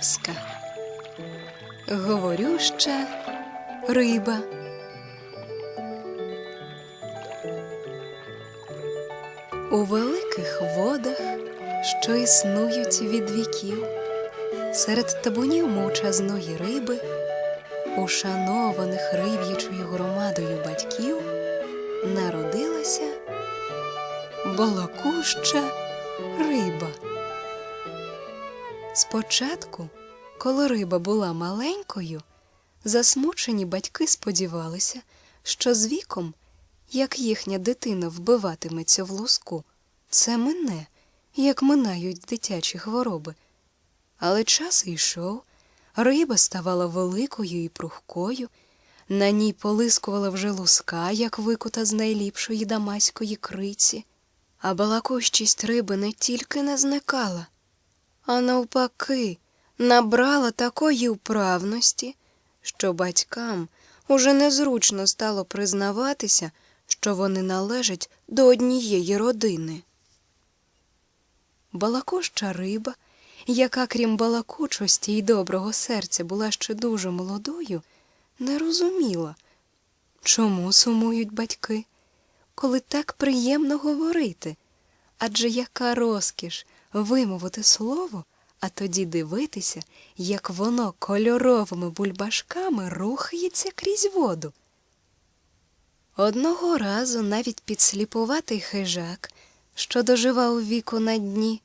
Миколаївська. Говорюща риба. У великих водах, що існують від віків, серед табунів мовчазної риби, ушанованих риб'ячою громадою батьків, народилася балакуща риба. Спочатку, коли риба була маленькою, засмучені батьки сподівалися, що з віком, як їхня дитина вбиватиметься в луску, це мине, як минають дитячі хвороби. Але час йшов, риба ставала великою і прухкою, на ній полискувала вже луска, як викута з найліпшої дамаської криці, а балакущість риби не тільки не зникала, а навпаки, набрала такої вправності, що батькам уже незручно стало признаватися, що вони належать до однієї родини. Балакуща риба, яка, крім балакучості й доброго серця, була ще дуже молодою, не розуміла, чому сумують батьки, коли так приємно говорити. Адже яка розкіш вимовити слово, а тоді дивитися, як воно кольоровими бульбашками рухається крізь воду. Одного разу навіть підсліпуватий хижак, що доживав віку на дні,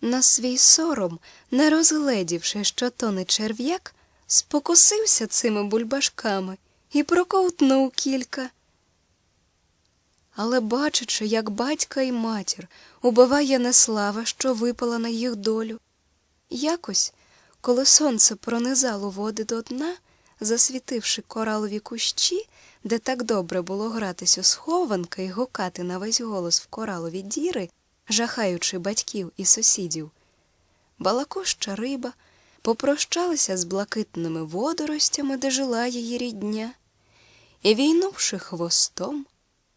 на свій сором, не розгледівши, що то не черв'як, спокусився цими бульбашками і проковтнув кілька. Але бачачи, як батька і матір убиває неслава, що випала на їх долю, якось, коли сонце пронизало води до дна, засвітивши коралові кущі, де так добре було гратись у схованки і гукати на весь голос в коралові діри, жахаючи батьків і сусідів, балакуща риба попрощалася з блакитними водоростями, де жила її рідня, і, війнувши хвостом,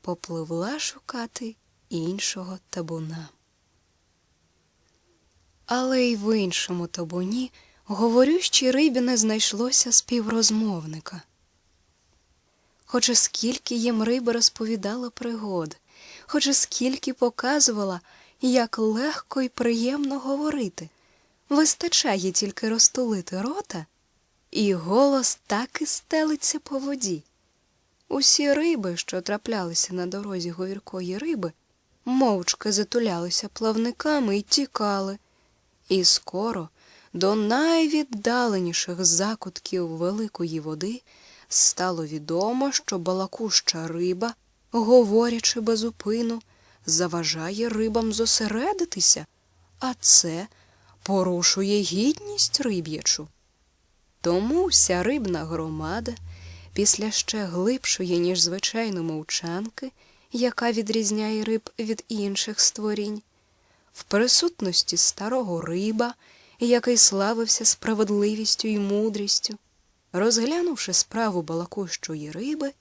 попливла шукати іншого табуна. Але й в іншому табуні говорющій рибі не знайшлося співрозмовника. Хоча скільки їм риба розповідала пригод, хоча скільки показувала, як легко і приємно говорити, вистачає тільки розтулити рота, і голос так і стелиться по воді. Усі риби, що траплялися на дорозі говіркої риби, мовчки затулялися плавниками і тікали, і скоро до найвіддаленіших закутків великої води стало відомо, що балакуща риба, говорячи безупину, заважає рибам зосередитися, а це порушує гідність риб'ячу. Тому вся рибна громада після ще глибшої, ніж звичайно мовчанки, яка відрізняє риб від інших створінь, в присутності старого риба, який славився справедливістю і мудрістю, розглянувши справу балакущої риби,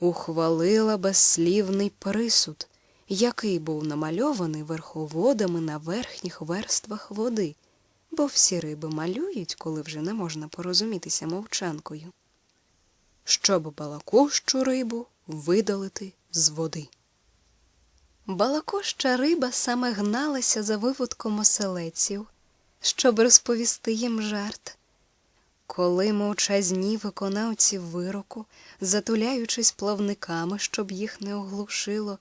ухвалила безслівний присуд, який був намальований верховодами на верхніх верствах води, бо всі риби малюють, коли вже не можна порозумітися мовчанкою щоб балакущу рибу видалити з води. Балакуща риба саме гналася за виводком оселеців, щоб розповісти їм жарт. Коли мовчазні виконавці вироку, затуляючись плавниками, щоб їх не оглушило,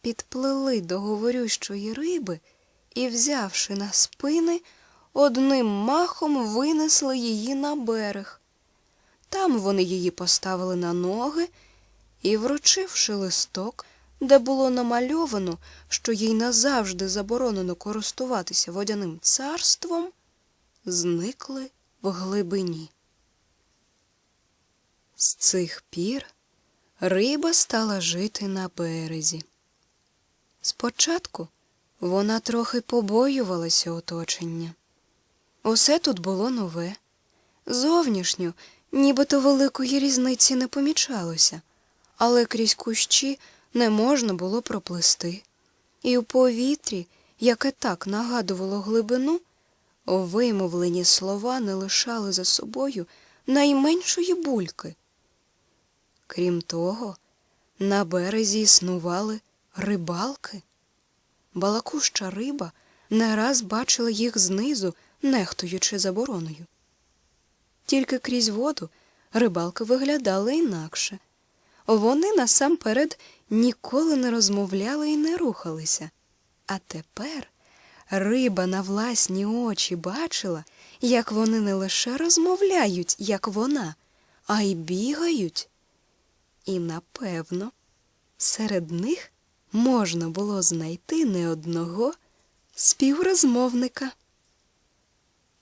підплили до говорющої риби і, взявши на спини, одним махом винесли її на берег. Там вони її поставили на ноги і, вручивши листок, де було намальовано, що їй назавжди заборонено користуватися водяним царством, зникли в глибині. З цих пір риба стала жити на березі. Спочатку вона трохи побоювалася оточення. Усе тут було нове. Зовнішньо Нібито великої різниці не помічалося, але крізь кущі не можна було проплисти, і у повітрі, яке так нагадувало глибину, Вимовлені слова не лишали за собою найменшої бульки. Крім того, на березі існували рибалки. Балакуща риба не раз бачила їх знизу, нехтуючи забороною. Тільки крізь воду рибалки виглядали інакше. Вони насамперед ніколи не розмовляли і не рухалися. А тепер риба на власні очі бачила, як вони не лише розмовляють, як вона, а й бігають. І, напевно, серед них можна було знайти не одного співрозмовника.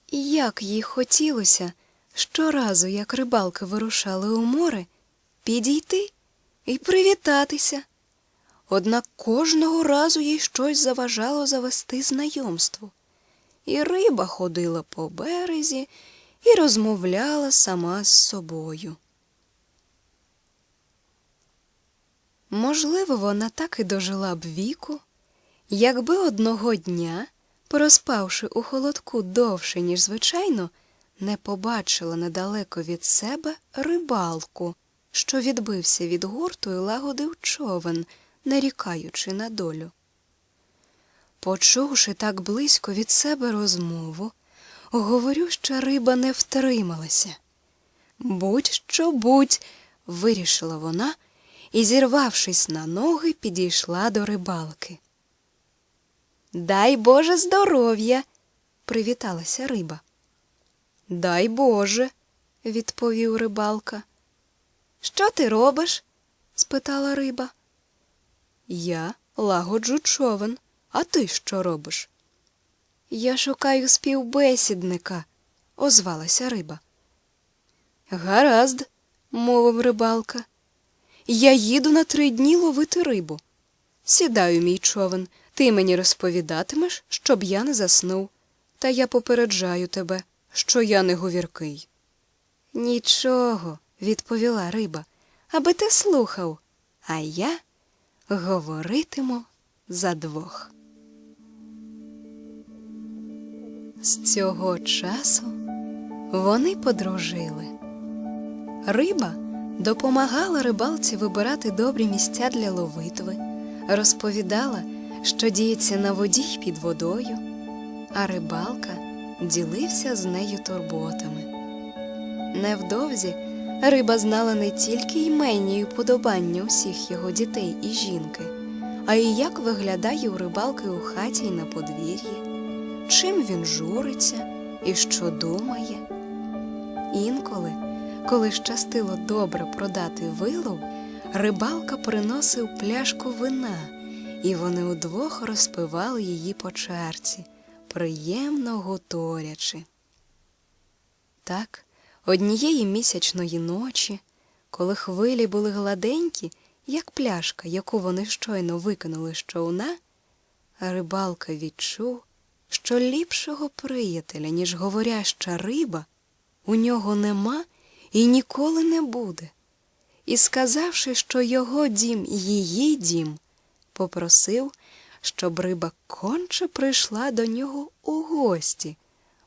І як їй хотілося щоразу, як рибалки вирушали у море, підійти і привітатися. Однак кожного разу їй щось заважало завести знайомство. І риба ходила по березі і розмовляла сама з собою. Можливо, вона так і дожила б віку, якби одного дня, проспавши у холодку довше, ніж звичайно, не побачила недалеко від себе рибалку, що відбився від гурту і лагодив човен, нарікаючи на долю. Почувши так близько від себе розмову, говорюща риба не втрималася. Будь-що будь, вирішила вона і, зірвавшись на ноги, підійшла до рибалки. Дай Боже здоров'я, привіталася риба. Дай Боже, відповів рибалка. Що ти робиш? спитала риба. Я лагоджу човен, а ти що робиш? Я шукаю співбесідника, озвалася риба. Гаразд, мовив рибалка. Я їду на три дні ловити рибу. Сідаю, мій човен, ти мені розповідатимеш, щоб я не заснув, та я попереджаю тебе, що я не говіркий. Нічого, відповіла риба, аби ти слухав, а я говоритиму за двох. З цього часу вони подружили. Риба допомагала рибалці вибирати добрі місця для ловитви, розповідала, що діється на воді й під водою, а рибалка ділився з нею турботами. Невдовзі риба знала не тільки іменні й уподобання усіх його дітей і жінки, а й як виглядає у рибалки у хаті й на подвір'ї, чим він журиться і що думає. Інколи, коли щастило добре продати вилов, рибалка приносив пляшку вина, і вони удвох розпивали її по чарці, приємно готорячи. Так, однієї місячної ночі, коли хвилі були гладенькі, як пляшка, яку вони щойно викинули з човна, рибалка відчув, що ліпшого приятеля, ніж говоряща риба, у нього нема і ніколи не буде. І, сказавши, що його дім її дім, попросив, щоб риба конче прийшла до нього у гості,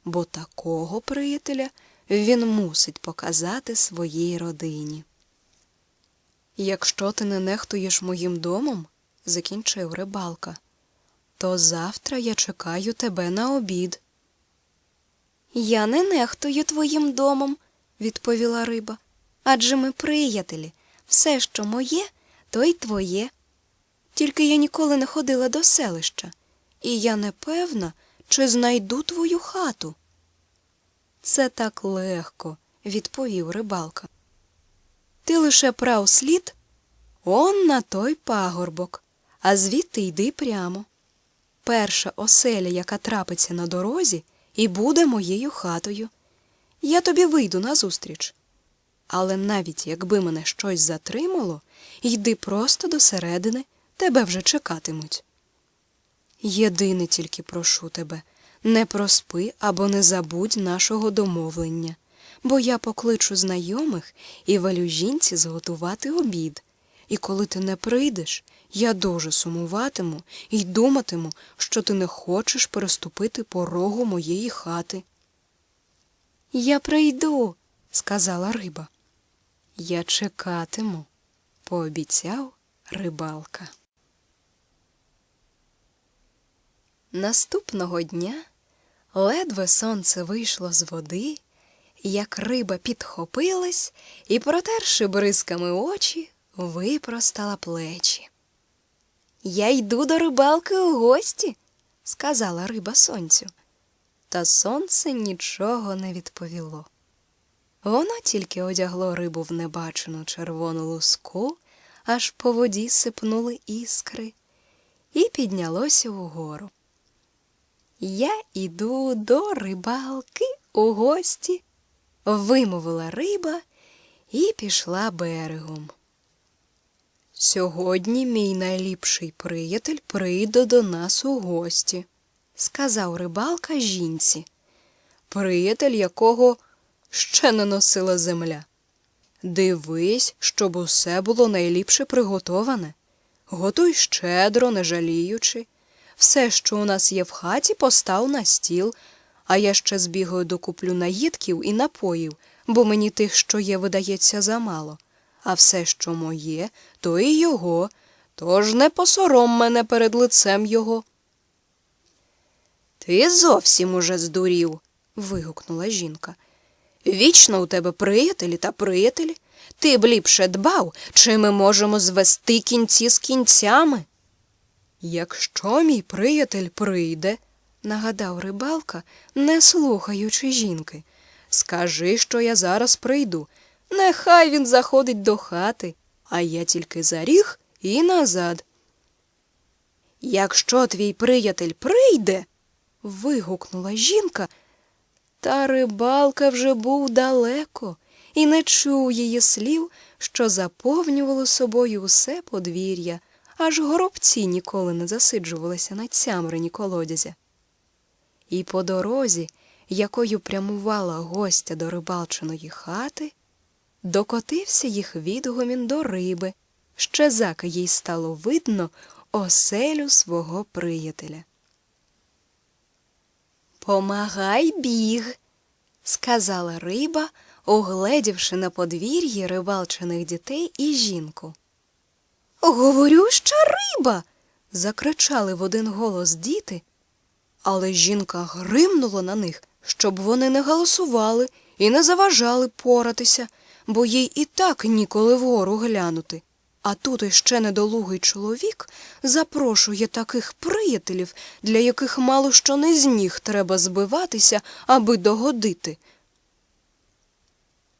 бо такого приятеля він мусить показати своїй родині. Якщо ти не нехтуєш моїм домом, закінчив рибалка, то завтра я чекаю тебе на обід. Я не нехтую твоїм домом, відповіла риба. Адже ми приятелі. Все, що моє, то й твоє. Тільки я ніколи не ходила до селища, і я не певна, чи знайду твою хату. Це так легко, відповів рибалка. Ти лише прав слід он на той пагорбок, а звідти йди прямо. Перша оселя, яка трапиться на дорозі, і буде моєю хатою. Я тобі вийду назустріч. Але навіть якби мене щось затримало, йди просто до середини, тебе вже чекатимуть. Єдине тільки прошу тебе, не проспи або не забудь нашого домовлення, бо я покличу знайомих і велю жінці зготувати обід. І коли ти не прийдеш, я дуже сумуватиму і думатиму, що ти не хочеш переступити порогу моєї хати. Я прийду, сказала риба. Я чекатиму, пообіцяв рибалка. Наступного дня ледве сонце вийшло з води, як риба підхопилась і, протерши бризками очі, випростала плечі. Я йду до рибалки у гості, сказала риба сонцю. Та сонце нічого не відповіло. Воно тільки одягло рибу в небачену червону луску, аж по воді сипнули іскри, і піднялося вгору. Я іду до рибалки у гості, вимовила риба і пішла берегом. Сьогодні мій найліпший приятель прийде до нас у гості, сказав рибалка жінці, приятель якого ще не носила земля. Дивись, щоб усе було найліпше приготоване. Готуй щедро, не жаліючи. Все, що у нас є в хаті, постав на стіл, а я ще збігаю докуплю наїдків і напоїв, бо мені тих, що є, видається замало. А все, що моє, то і його, тож не посором мене перед лицем його. Ти зовсім уже здурів. вигукнула жінка. Вічно у тебе приятелі та приятелі. Ти б ліпше дбав, чи ми можемо звести кінці з кінцями. Якщо мій приятель прийде, нагадав рибалка, не слухаючи жінки, скажи, що я зараз прийду. Нехай він заходить до хати, а я тільки за ріг і назад. Якщо твій приятель прийде, вигукнула жінка, та рибалка вже був далеко і не чув її слів, що заповнювало собою усе подвір'я, аж горобці ніколи не засиджувалися на цямрині колодязя. І по дорозі, якою прямувала гостя до рибалчиної хати, докотився їх відгомін до риби, ще заки їй стало видно оселю свого приятеля. Помагай біг, сказала риба, огледівши на подвір'ї рибалчиних дітей і жінку. Говорю, що риба. закричали в один голос діти, але жінка гримнула на них, щоб вони не галасували і не заважали поратися, бо їй і так ніколи вгору глянути. А тут іще недолугий чоловік запрошує таких приятелів, для яких мало що не з ніг треба збиватися, аби догодити.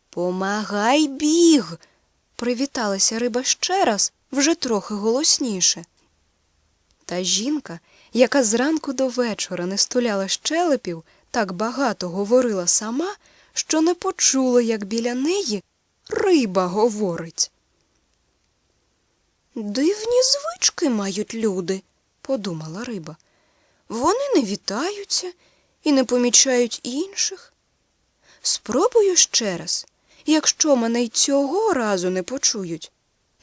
Помагай біг. привіталася риба ще раз, вже трохи голосніше. Та жінка, яка зранку до вечора не стуляла щелепів, так багато говорила сама, що не почула, як біля неї риба говорить. Дивні звички мають люди, подумала риба. Вони не вітаються і не помічають інших. Спробую ще раз, якщо мене й цього разу не почують,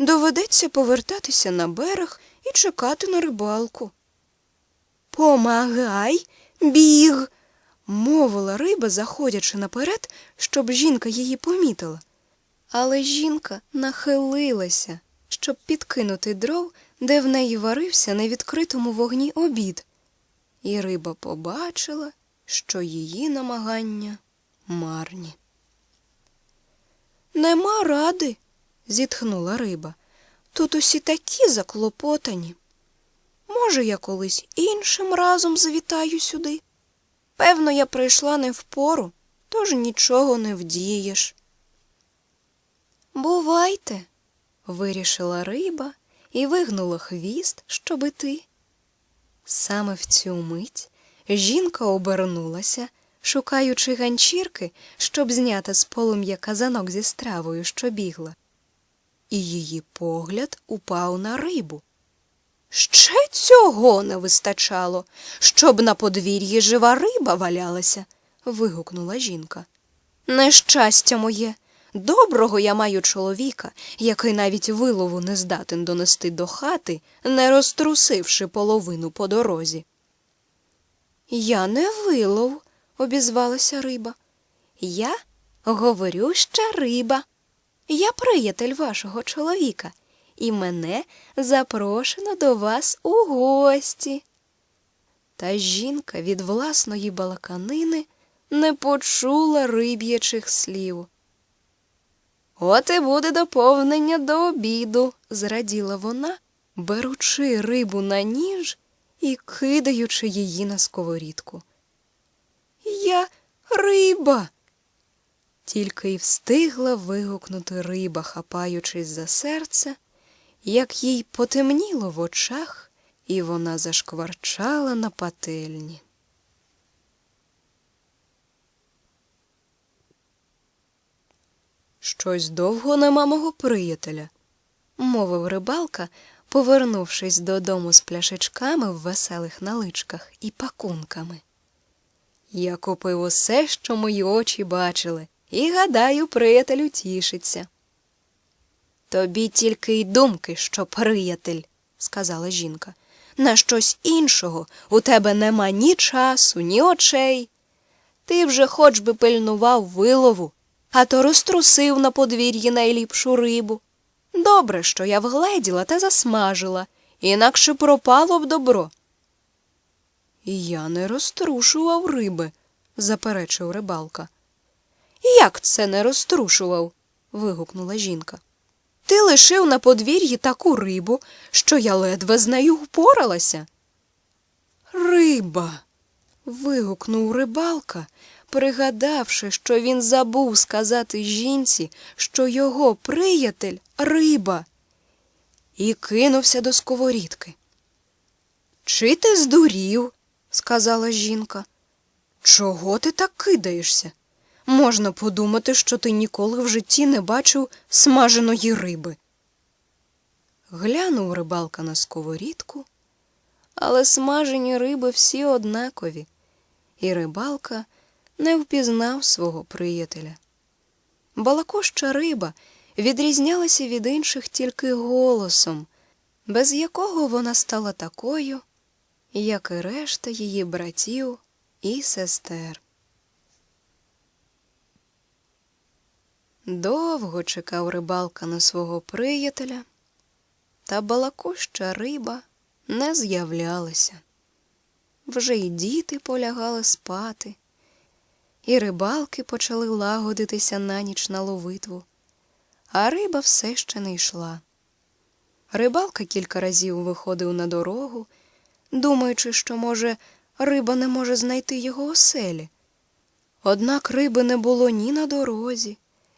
доведеться повертатися на берег і чекати на рибалку. Помагай, біг, мовила риба, заходячи наперед, щоб жінка її помітила. Але жінка нахилилася, щоб підкинути дров, де в неї варився на відкритому вогні обід, і риба побачила, що її намагання марні. Нема ради, зітхнула риба. Тут усі такі заклопотані. Може, я колись іншим разом завітаю сюди. Певно, я прийшла не в пору, тож нічого не вдієш. Бувайте, вирішила риба і вигнула хвіст, щоб іти. Саме в цю мить жінка обернулася, шукаючи ганчірки, щоб зняти з полум'я казанок зі стравою, що бігла. І її погляд упав на рибу. Ще цього не вистачало, щоб на подвір'ї жива риба валялася, вигукнула жінка. Нещастя моє, Доброго я маю чоловіка, який навіть вилову не здатен донести до хати, не розтрусивши половину по дорозі. Я не вилов, обізвалася риба. Я говорюща риба. Я приятель вашого чоловіка, і мене запрошено до вас у гості. Та жінка від власної балаканини не почула риб'ячих слів. От і буде доповнення до обіду, зраділа вона, беручи рибу на ніж і кидаючи її на сковорідку. Я риба. Тільки й встигла вигукнути риба, хапаючись за серце, як їй потемніло в очах, і вона зашкварчала на пательні. Щось довго нема мого приятеля, мовив рибалка, повернувшись додому з пляшечками в веселих наличках і пакунками. Я купив усе, що мої очі бачили, і, гадаю, приятель утішиться. Тобі тільки й думки, що приятель, сказала жінка. На щось іншого у тебе нема ні часу, ні очей. Ти вже хоч би пильнував вилову, а то розтрусив на подвір'ї найліпшу рибу. Добре, що я вгледіла та засмажила, інакше пропало б добро. Я не розтрушував риби, заперечив рибалка. Як це не розтрушував? вигукнула жінка. Ти лишив на подвір'ї таку рибу, що я ледве з нею впоралася. Риба. вигукнув рибалка, пригадавши, що він забув сказати жінці, що його приятель риба, і кинувся до сковорідки. Чи ти здурів? сказала жінка. Чого ти так кидаєшся? Можна подумати, що ти ніколи в житті не бачив смаженої риби. Глянув рибалка на сковорідку, але смажені риби всі однакові, і рибалка не впізнав свого приятеля. Балакоща риба відрізнялася від інших тільки голосом, без якого вона стала такою, як і решта її братів і сестер. Довго чекав рибалка на свого приятеля, та балакуща риба не з'являлася. Вже й діти полягали спати, і рибалки почали лагодитися на ніч на ловитву, а риба все ще не йшла. Рибалка кілька разів виходив на дорогу, думаючи, що, може, риба не може знайти його оселі. Однак риби не було ні на дорозі,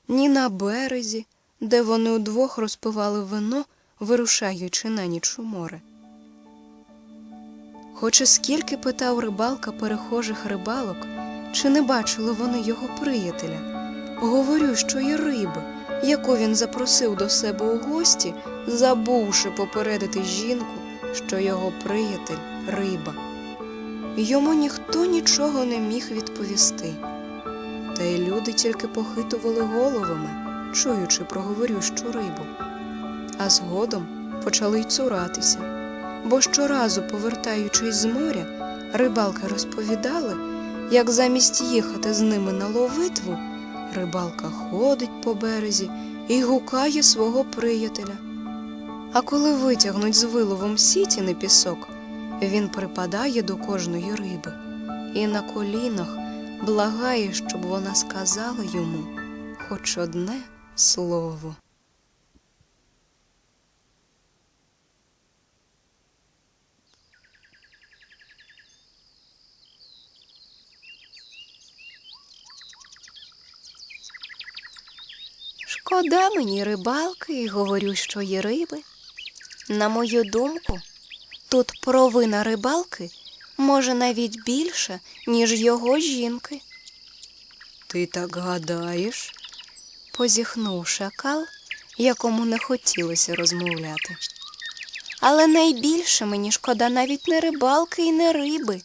ні на березі, де вони удвох розпивали вино, вирушаючи на ніч у море. Хоча скільки питав рибалка перехожих рибалок, чи не бачили вони його приятеля, говорю, що є риби, яку він запросив до себе у гості, забувши попередити жінку, що його приятель риба. Йому ніхто нічого не міг відповісти. Та й люди тільки похитували головами, чуючи про говорющу рибу, а згодом почали й цуратися, бо щоразу, повертаючись з моря, рибалка розповідали, як замість їхати з ними на ловитву, рибалка ходить по березі і гукає свого приятеля. А коли витягнуть з виловом сіті пісок, він припадає до кожної риби і на колінах благає, щоб вона сказала йому хоч одне слово. Шкода мені рибалки і говорю, що є риби. На мою думку, тут провина рибалки може навіть більше, ніж його жінки. Ти так гадаєш? позіхнув шакал, якому не хотілося розмовляти. Але найбільше мені шкода навіть не рибалки і не риби,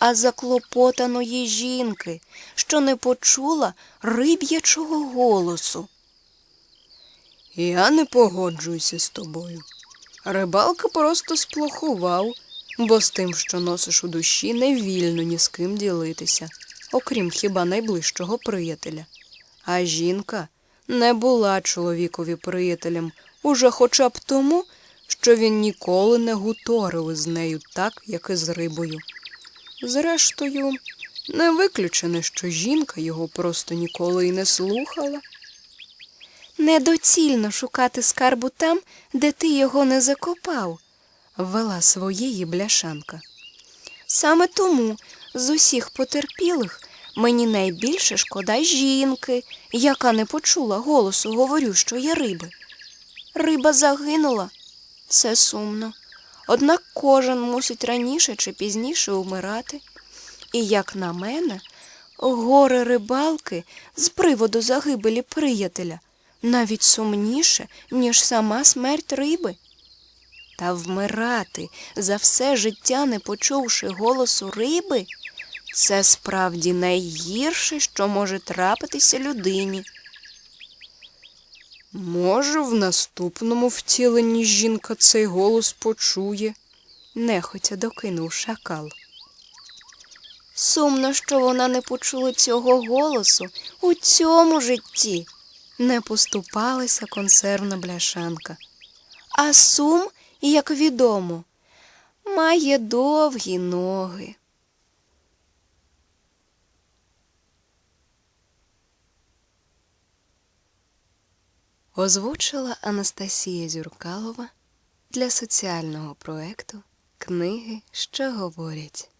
а заклопотаної жінки, що не почула риб'ячого голосу. Я не погоджуюся з тобою. Рибалка просто сплохував, бо з тим, що носиш у душі, не вільно ні з ким ділитися, окрім хіба найближчого приятеля. А жінка не була чоловікові приятелем уже хоча б тому, що він ніколи не гуторив з нею так, як і з рибою. Зрештою, не виключене, що жінка його просто ніколи й не слухала. Недоцільно шукати скарбу там, де ти його не закопав, ввела своєї бляшанка. Саме тому з усіх потерпілих мені найбільше шкода жінки, яка не почула голосу говорющої риби. Риба загинула. Це сумно. Однак кожен мусить раніше чи пізніше умирати. І, як на мене, горе рибалки з приводу загибелі приятеля навіть сумніше, ніж сама смерть риби. Та вмирати за все життя, не почувши голосу риби, це справді найгірше, що може трапитися людині. Може, в наступному втіленні жінка цей голос почує, нехотя докинув шакал. Сумно, що вона не почула цього голосу у цьому житті, не поступалася консервна бляшанка. А сум, як відомо, має довгі ноги. Озвучила Анастасія Зюркалова для соціального проекту Книги, що говорять.